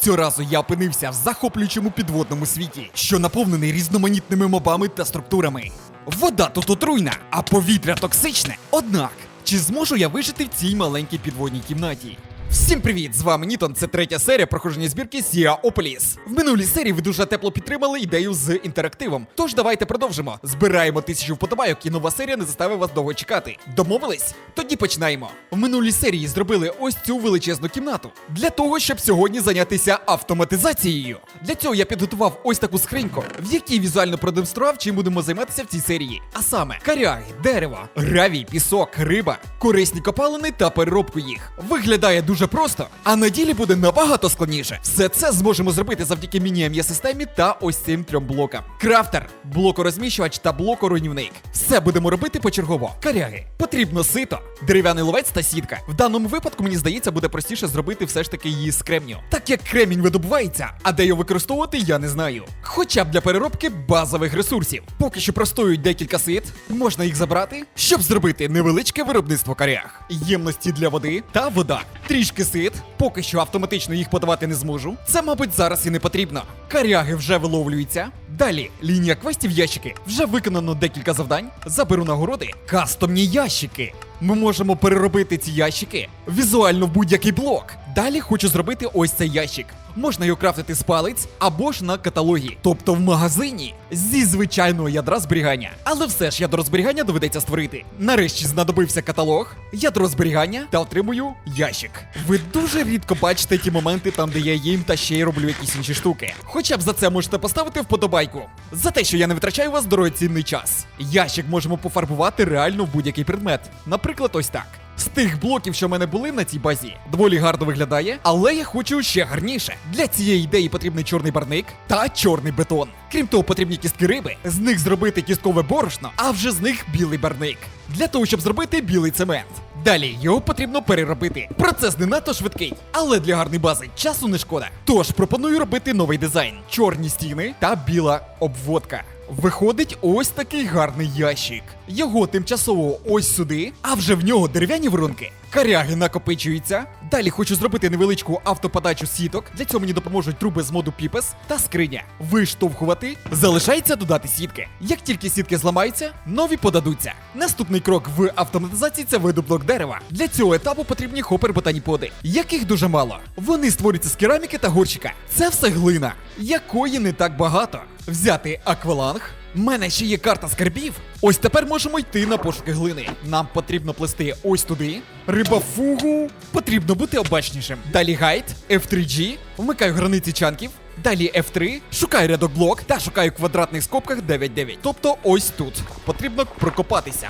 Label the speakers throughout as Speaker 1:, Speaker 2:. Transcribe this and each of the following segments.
Speaker 1: Цього разу я опинився в захоплюючому підводному світі, що наповнений різноманітними мобами та структурами. Вода тут отруйна, а повітря токсичне. Однак, чи зможу я вижити в цій маленькій підводній кімнаті? Всім привіт! З вами Нітон. Це третя серія проходження збірки Сіаополіс. В минулій серії ви дуже тепло підтримали ідею з інтерактивом. Тож давайте продовжимо. Збираємо тисячу вподобайок і нова серія не заставить вас довго чекати. Домовились? Тоді починаємо. В минулій серії зробили ось цю величезну кімнату для того, щоб сьогодні зайнятися автоматизацією. Для цього я підготував ось таку скриньку, в якій візуально продемонстрував, чим будемо займатися в цій серії. А саме каряги, дерево, гравій, пісок, риба, корисні копалини та переробку їх. Виглядає дуже просто, а на ділі буде набагато складніше. Все це зможемо зробити завдяки міні-системі та ось цим трьом блокам. Крафтер, блокорозміщувач та блокоруйнівник. Все будемо робити почергово. Каряги. Потрібно сито, дерев'яний ловець та сітка. В даному випадку, мені здається, буде простіше зробити все ж таки її з кремню. Так як кремінь видобувається, а де його використовувати, я не знаю. Хоча б для переробки базових ресурсів. Поки що простоюють декілька сит, можна їх забрати, щоб зробити невеличке виробництво каряг. Ємності для води та вода. Трішки сит, поки що автоматично їх подавати не зможу. Це, мабуть, зараз і не потрібно. Каряги вже виловлюються. Далі лінія квестів ящики. Вже виконано декілька завдань. Заберу нагороди. Кастомні ящики. Ми можемо переробити ці ящики візуально в будь-який блок. Далі хочу зробити ось цей ящик. Можна його крафтити з палець або ж на каталогі, тобто в магазині зі звичайного ядра зберігання. Але все ж ядро зберігання доведеться створити. Нарешті знадобився каталог, ядро зберігання та отримую ящик. Ви дуже рідко бачите ті моменти там, де я їм та ще й роблю якісь інші штуки. Хоча б за це можете поставити вподобайку. За те, що я не витрачаю у вас дорогоцінний час. Ящик можемо пофарбувати реально в будь-який предмет. Наприклад, ось так. Тих блоків, що в мене були на цій базі, доволі гарно виглядає, але я хочу ще гарніше. Для цієї ідеї потрібний чорний барник та чорний бетон. Крім того, потрібні кістки риби, з них зробити кісткове борошно, а вже з них білий барник. Для того, щоб зробити білий цемент. Далі його потрібно переробити. Процес не надто швидкий, але для гарної бази часу не шкода. Тож пропоную робити новий дизайн: чорні стіни та біла обводка. Виходить ось такий гарний ящик. Його тимчасово ось сюди, а вже в нього дерев'яні воронки. Каряги накопичуються. Далі хочу зробити невеличку автоподачу сіток. Для цього мені допоможуть труби з моду Піпес та скриня. Виштовхувати. Залишається додати сітки. Як тільки сітки зламаються, нові подадуться. Наступний крок в автоматизації це видоблок дерева. Для цього етапу потрібні хопер ботаніподи, яких дуже мало. Вони створюються з кераміки та горщика. Це все глина, якої не так багато. Взяти акваланг. У мене ще є карта скарбів. Ось тепер можемо йти на пошуки глини. Нам потрібно плести ось туди. Рибафугу. Потрібно бути обачнішим. Далі гайд, F3G, вмикаю границі чанків. Далі F3, шукаю рядок блок та шукаю квадратних скобках 9-9. Тобто ось тут. Потрібно прокопатися.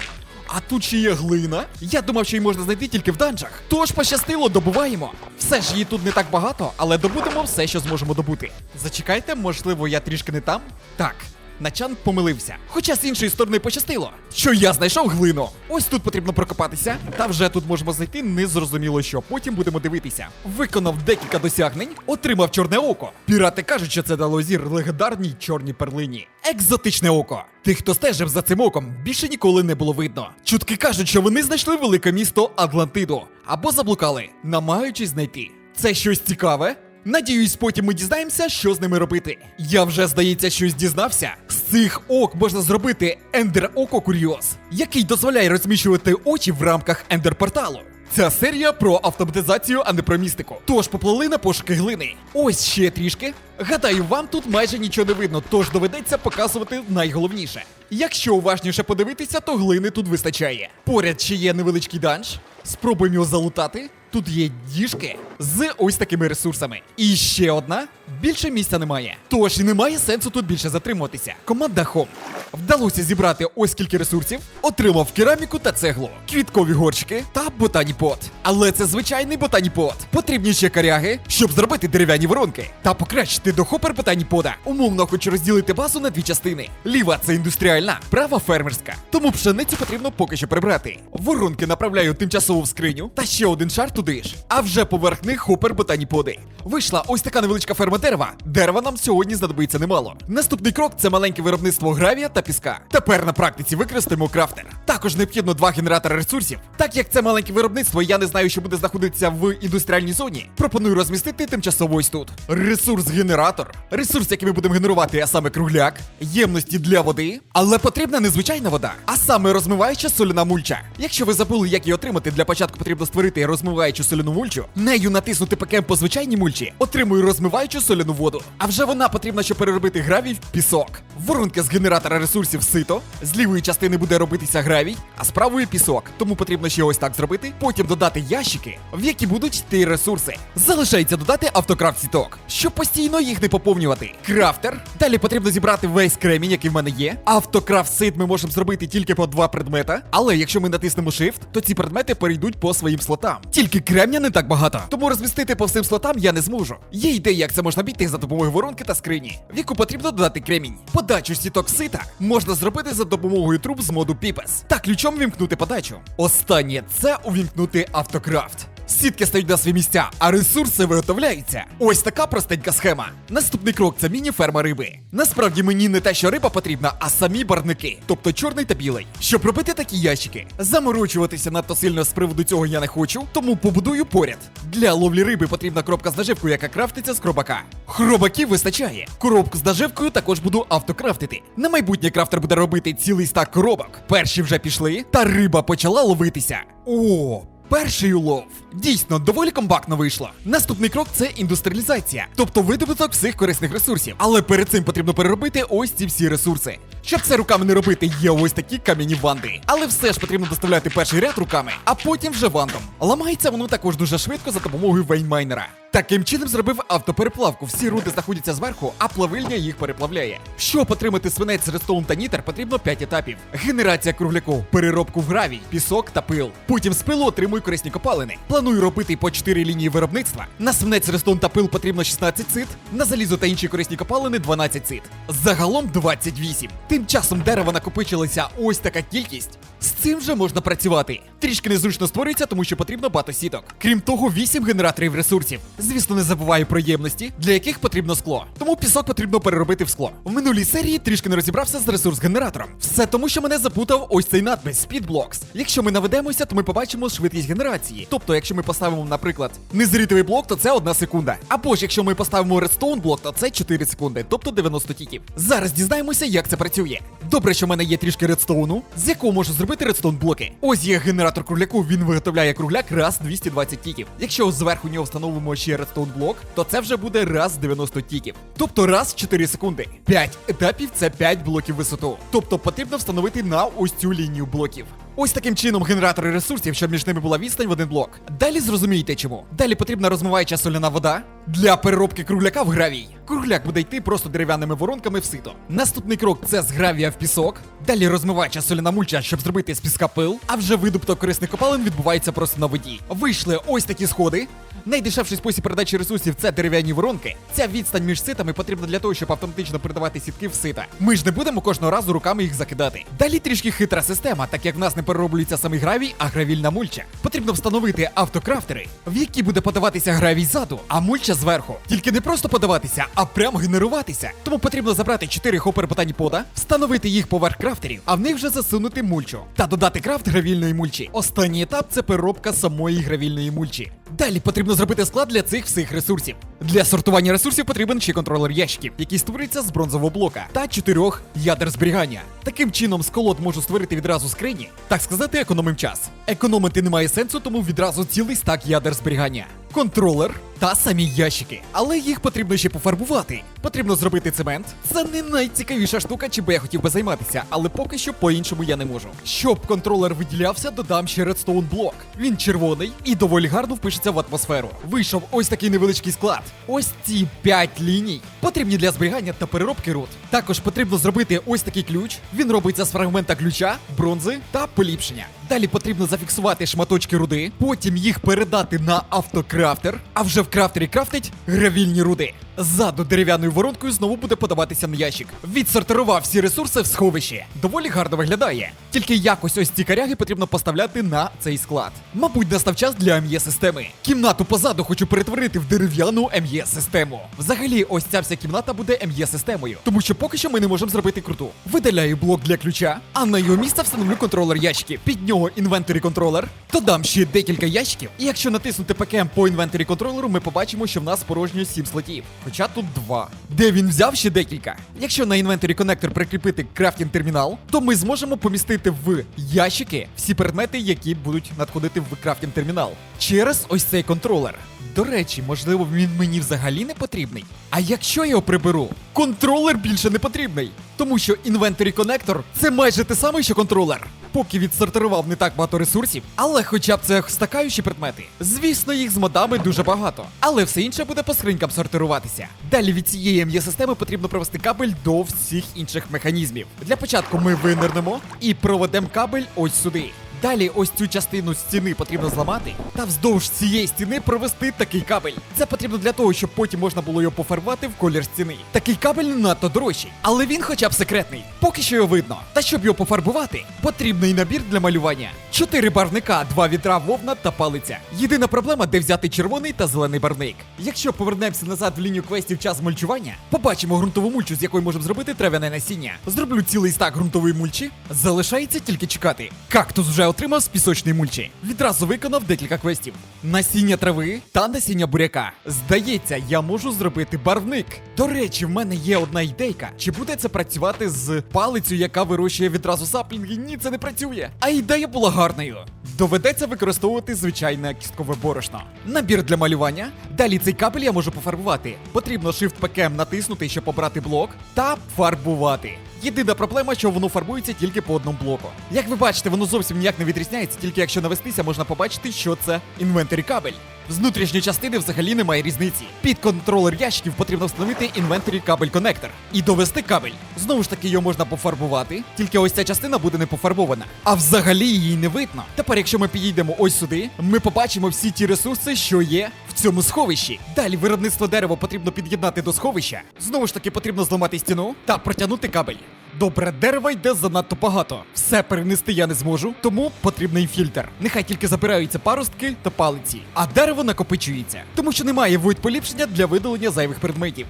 Speaker 1: А тут ще є глина. Я думав, що її можна знайти тільки в данжах. Тож пощастило, добуваємо. Все ж її тут не так багато, але добудемо все, що зможемо добути. Зачекайте, можливо, я трішки не там. Так. Начан помилився. Хоча з іншої сторони пощастило, що я знайшов глину. Ось тут потрібно прокопатися, та вже тут можемо знайти незрозуміло що. Потім будемо дивитися. Виконав декілька досягнень, отримав чорне око. Пірати кажуть, що це дало зір легендарній чорній перлині. Екзотичне око. Тих, хто стежив за цим оком, більше ніколи не було видно. Чутки кажуть, що вони знайшли велике місто Атлантиду або заблукали, намагаючись знайти. Це щось цікаве. Надіюсь, потім ми дізнаємося, що з ними робити. Я вже, здається, щось дізнався. З цих ок можна зробити ендер око курйоз, який дозволяє розміщувати очі в рамках ендер порталу. Ця серія про автоматизацію, а не про містику. Тож поплили на пошуки глини. Ось ще трішки. Гадаю, вам тут майже нічого не видно, тож доведеться показувати найголовніше. Якщо уважніше подивитися, то глини тут вистачає. Поряд ще є невеличкий данж. Спробуємо його залутати. Тут є діжки з ось такими ресурсами. І ще одна. Більше місця немає. Тож і немає сенсу тут більше затримуватися. Команда Home. Вдалося зібрати ось скільки ресурсів, отримав кераміку та цеглу, квіткові горщики та ботаніпот. Але це звичайний ботаніпот. Потрібні ще коряги, щоб зробити дерев'яні воронки та покращити до хопер ботаніпода. Умовно хочу розділити базу на дві частини. Ліва це індустріальна, права фермерська. Тому пшеницю потрібно поки що прибрати. Воронки направляю тимчасово в скриню, та ще один шар туди ж. А вже поверх них хопер ботаніpoди. Вийшла ось така невеличка ферма дерева. Дерева нам сьогодні знадобиться немало. Наступний крок це маленьке виробництво гравія та піска. Тепер на практиці використаємо крафтер. Також необхідно два генератори ресурсів. Так як це маленьке виробництво, я не знаю, що буде знаходитися в індустріальній зоні. Пропоную розмістити тимчасово ось тут. Ресурс-генератор. Ресурс, який ми будемо генерувати, а саме кругляк, ємності для води. Але потрібна не звичайна вода, а саме розмиваюча соляна мульча. Якщо ви забули, як її отримати, для початку потрібно створити розмиваючу соляну мульчу, нею натиснути ПКМ по звичайній мульчі, отримую розмиваючу соляну воду. А вже вона потрібна, щоб переробити гравій в пісок. Воронка з генератора ресурсів сито. З лівої частини буде робитися гравій, а з правої пісок. Тому потрібно ще ось так зробити. Потім додати ящики, в які будуть йти ресурси. Залишається додати автокрафт сіток, щоб постійно їх не поповнювати. Крафтер. Далі потрібно зібрати весь кремінь, який в мене є. Автокрафт сит ми можемо зробити тільки по два предмета. Але якщо ми натиснемо Shift, то ці предмети перейдуть по своїм слотам. Тільки кремня не так багато, тому розмістити по всім слотам я не зможу. Є ідея, як це можна бійти за допомогою воронки та скрині, в яку потрібно додати кремінь. Подачу сіток сита можна зробити за допомогою труб з моду Піпес та ключом вімкнути подачу. Останнє це увімкнути автокрафт. Сітки стають на свої місця, а ресурси виготовляються. Ось така простенька схема. Наступний крок це міні-ферма риби. Насправді мені не те, що риба потрібна, а самі барники, тобто чорний та білий. Щоб робити такі ящики, заморочуватися надто сильно з приводу цього я не хочу, тому побудую поряд. Для ловлі риби потрібна коробка з наживкою, яка крафтиться з хробака. Хробаків вистачає. Коробку з наживкою також буду автокрафтити. На майбутнє крафтер буде робити цілий стак коробок. Перші вже пішли, та риба почала ловитися. О, Перший улов дійсно доволі компактно вийшло. Наступний крок це індустріалізація, тобто видобуток всіх корисних ресурсів. Але перед цим потрібно переробити ось ці всі ресурси. Щоб це руками не робити, є ось такі кам'яні ванди. Але все ж потрібно доставляти перший ряд руками, а потім вже вандом. Ламається воно також дуже швидко за допомогою вейнмайнера. Таким чином зробив автопереплавку. Всі руди знаходяться зверху, а плавильня їх переплавляє. Щоб отримати свинець, редстоун та нітер, потрібно 5 етапів: генерація кругляку, переробку в гравій, пісок та пил. Потім з пилу отримую корисні копалини. Планую робити по 4 лінії виробництва. На свинець, редстоун та пил потрібно 16 цит, на залізо та інші корисні копалини 12 цит. Загалом 28. Тим часом дерева накопичилася ось така кількість. З цим вже можна працювати. Трішки незручно створюється, тому що потрібно багато сіток. Крім того, 8 генераторів ресурсів. Звісно, не забуваю про ємності, для яких потрібно скло. Тому пісок потрібно переробити в скло. В минулій серії трішки не розібрався з ресурс-генератором. Все тому, що мене запутав ось цей надпис Speedblocks. Якщо ми наведемося, то ми побачимо швидкість генерації. Тобто, якщо ми поставимо, наприклад, незрітовий блок, то це 1 секунда. Або ж якщо ми поставимо редстоун блок, то це 4 секунди, тобто 90 тіків. Зараз дізнаємося, як це працює. Добре, що в мене є трішки редстоуну, з якого можу зробити редстоун блоки. Ось є генератор кругляку, він виготовляє кругляк раз 220 тіків. Якщо зверху нього встановимо ще редстоун блок, то це вже буде раз 90 тіків. Тобто раз 4 секунди. 5 етапів це 5 блоків висоту. Тобто потрібно встановити на ось цю лінію блоків. Ось таким чином генератори ресурсів, щоб між ними була відстань в один блок. Далі зрозумієте чому. Далі потрібна розмиваюча соляна вода для переробки кругляка в гравій. Кругляк буде йти просто дерев'яними воронками в сито. Наступний крок це з гравія в пісок. Далі розмиваюча соляна мульча, щоб зробити з піска пил. А вже видобуток корисних копалин відбувається просто на воді. Вийшли ось такі сходи. Найдешевший спосіб передачі ресурсів це дерев'яні воронки. Ця відстань між ситами потрібна для того, щоб автоматично передавати сітки в сита. Ми ж не будемо кожного разу руками їх закидати. Далі трішки хитра система, так як в нас не перероблюється самий гравій, а гравільна мульча. Потрібно встановити автокрафтери, в які буде подаватися гравій ззаду, а мульча зверху. Тільки не просто подаватися, а прям генеруватися. Тому потрібно забрати 4 хопер ботані пода, встановити їх поверх крафтерів, а в них вже засунути мульчу та додати крафт гравільної мульчі. Останній етап це переробка самої гравільної мульчі. Далі потрібно зробити склад для цих всіх ресурсів. Для сортування ресурсів потрібен ще контролер ящиків, який створюється з бронзового блока та чотирьох ядер зберігання. Таким чином, з колод можу створити відразу скрині, так сказати, економим час. Економити немає сенсу, тому відразу цілий стак ядер зберігання. Контролер та самі ящики, але їх потрібно ще пофарбувати. Потрібно зробити цемент. Це не найцікавіша штука, чим би я хотів би займатися, але поки що по-іншому я не можу. Щоб контролер виділявся, додам ще редстоун блок. Він червоний і доволі гарно впишеться в атмосферу. Вийшов ось такий невеличкий склад. Ось ці 5 ліній потрібні для зберігання та переробки руд. Також потрібно зробити ось такий ключ. Він робиться з фрагмента ключа, бронзи та поліпшення. Далі потрібно зафіксувати шматочки руди, потім їх передати на автокрафтер, а вже в крафтері крафтить гравільні руди. Ззаду дерев'яною воронкою знову буде подаватися на ящик. Відсортирував всі ресурси в сховищі. Доволі гарно виглядає. Тільки якось ось ці коряги потрібно поставляти на цей склад. Мабуть, настав час для МЄ системи. Кімнату позаду хочу перетворити в дерев'яну МЄ систему. Взагалі, ось ця вся кімната буде МЄ системою, тому що поки що ми не можемо зробити круту. Видаляю блок для ключа, а на його місце встановлю контролер ящиків. Під нього інвентарі контролер. Додам ще декілька ящиків. І якщо натиснути ПКМ по інвентарі контролеру, ми побачимо, що в нас порожньо 7 слотів. Хоча тут два. Де він взяв ще декілька. Якщо на інвентарі коннектор прикріпити крафтінг термінал, то ми зможемо помістити в ящики всі предмети, які будуть надходити в крафтінг термінал. Через ось цей контролер. До речі, можливо, він мені взагалі не потрібний. А якщо я його приберу, контролер більше не потрібний. Тому що інвентарі коннектор це майже те саме, що контролер. Поки відсортирував не так багато ресурсів, але хоча б це стакаючі предмети. Звісно, їх з модами дуже багато, але все інше буде по скринькам сортируватися. Далі від цієї м'є системи потрібно провести кабель до всіх інших механізмів. Для початку ми винирнемо і проведемо кабель ось сюди. Далі ось цю частину стіни потрібно зламати та вздовж цієї стіни провести такий кабель. Це потрібно для того, щоб потім можна було його пофарбувати в колір стіни. Такий кабель надто дорожчий, але він хоча б секретний. Поки що його видно. Та щоб його пофарбувати, потрібний набір для малювання. Чотири барвника, два відра, вовна та палиця. Єдина проблема, де взяти червоний та зелений барвник. Якщо повернемося назад в лінію квестів час мульчування, побачимо ґрунтову мульчу, з якої можемо зробити трав'яне насіння. Зроблю цілий стак ґрунтової мульчі. Залишається тільки чекати. Кактус вже отримав з пісочної мульчі. Відразу виконав декілька квестів: насіння трави та насіння буряка. Здається, я можу зробити барвник. До речі, в мене є одна ідейка. Чи буде це працювати з палицею, яка вирощує відразу саплінги? Ні, це не працює. А ідея була гарною. Доведеться використовувати звичайне кісткове борошно. Набір для малювання. Далі цей кабель я можу пофарбувати. Потрібно Shift PKM натиснути, щоб обрати блок, та фарбувати. Єдина проблема, що воно фарбується тільки по одному блоку. Як ви бачите, воно зовсім ніяк не відрізняється, тільки якщо навестися, можна побачити, що це інвентарі кабель. З внутрішньої частини взагалі немає різниці. Під контролер ящиків потрібно встановити інвентарі кабель коннектор і довести кабель. Знову ж таки, його можна пофарбувати, тільки ось ця частина буде не пофарбована. А взагалі її не видно. Тепер, якщо ми підійдемо ось сюди, ми побачимо всі ті ресурси, що є в цьому сховищі. Далі виробництво дерева потрібно під'єднати до сховища. Знову ж таки, потрібно зламати стіну та протягнути кабель. Добре, дерева йде занадто багато. Все перенести я не зможу, тому потрібний фільтр. Нехай тільки забираються паростки та палиці, а дерево накопичується, тому що немає вид поліпшення для видалення зайвих предметів.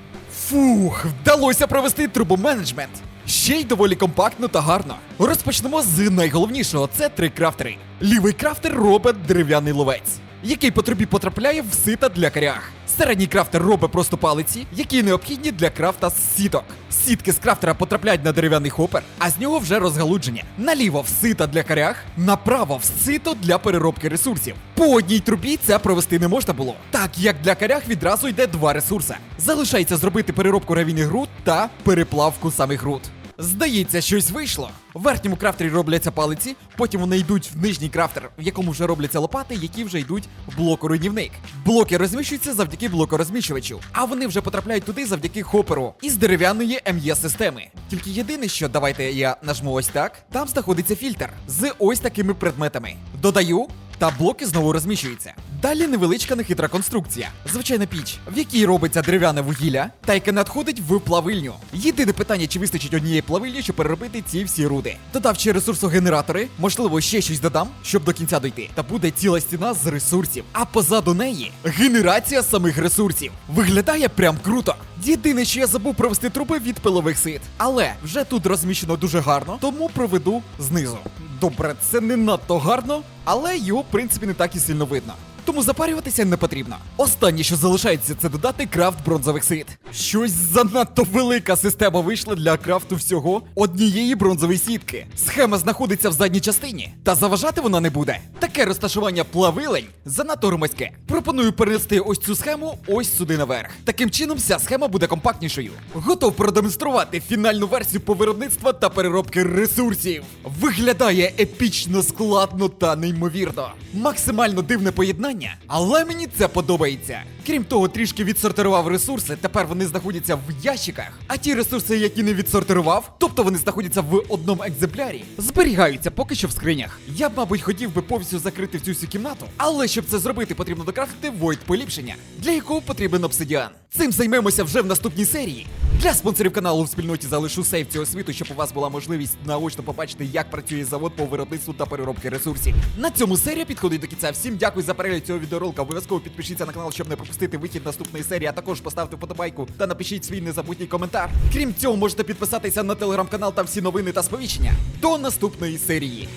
Speaker 1: Фух, вдалося провести трубоменеджмент. Ще й доволі компактно та гарно. Розпочнемо з найголовнішого: це три крафтери. Лівий крафтер робить дерев'яний ловець, який по трубі потрапляє в сита для корях. Середній крафтер робить просто палиці, які необхідні для крафта з сіток. Сітки з крафтера потрапляють на дерев'яний хопер, а з нього вже розгалудження. Наліво в сита для корях, направо в сито для переробки ресурсів. По одній трубі це провести не можна було, так як для корях відразу йде два ресурси. Залишається зробити переробку равійних груд та переплавку самих груд. Здається, щось вийшло. В верхньому крафтері робляться палиці, потім вони йдуть в нижній крафтер, в якому вже робляться лопати, які вже йдуть в блоку-руйнівник. Блоки розміщуються завдяки блокорозміщувачу, а вони вже потрапляють туди завдяки хоперу із дерев'яної МЄ системи. Тільки єдине, що давайте я нажму ось так, там знаходиться фільтр з ось такими предметами. Додаю. Та блоки знову розміщуються. Далі невеличка нехитра конструкція. Звичайна піч, в якій робиться дерев'яне вугілля, та яке надходить в плавильню. Єдине питання, чи вистачить однієї плавильні, щоб переробити ці всі руди. Додав ще ресурсогенератори, можливо, ще щось додам, щоб до кінця дойти. Та буде ціла стіна з ресурсів. А позаду неї генерація самих ресурсів. Виглядає прям круто. Єдине, що я забув провести труби від пилових сит. Але вже тут розміщено дуже гарно, тому проведу знизу. Добре, це не надто гарно, але його, в принципі, не так і сильно видно. Тому запарюватися не потрібно. Останнє, що залишається, це додати крафт бронзових сит. Щось занадто велика система вийшла для крафту всього однієї бронзової сітки. Схема знаходиться в задній частині, та заважати вона не буде. Таке розташування плавилень занадто громадське. Пропоную перенести ось цю схему ось сюди наверх. Таким чином, вся схема буде компактнішою. Готов продемонструвати фінальну версію по виробництва та переробки ресурсів. Виглядає епічно, складно та неймовірно. Максимально дивне поєднання, але мені це подобається. Крім того, трішки відсортирував ресурси, тепер вони знаходяться в ящиках. А ті ресурси, які не відсортирував, тобто вони знаходяться в одному екземплярі, зберігаються поки що в скринях. Я б, мабуть, хотів би повністю закрити всю цю кімнату, але щоб це зробити, потрібно докрафтити Void поліпшення, для якого потрібен обсидіан. Цим займемося вже в наступній серії. Для спонсорів каналу в спільноті залишу сейф цього світу, щоб у вас була можливість наочно побачити, як працює завод по виробництву та переробки ресурсів. На цьому серія підходить до кінця. Всім дякую за перегляд цього відеоролика. Обов'язково підпишіться на канал, щоб не пропустити вихід наступної серії, а також поставте вподобайку та напишіть свій незабутній коментар. Крім цього, можете підписатися на телеграм-канал та всі новини та сповіщення. До наступної серії.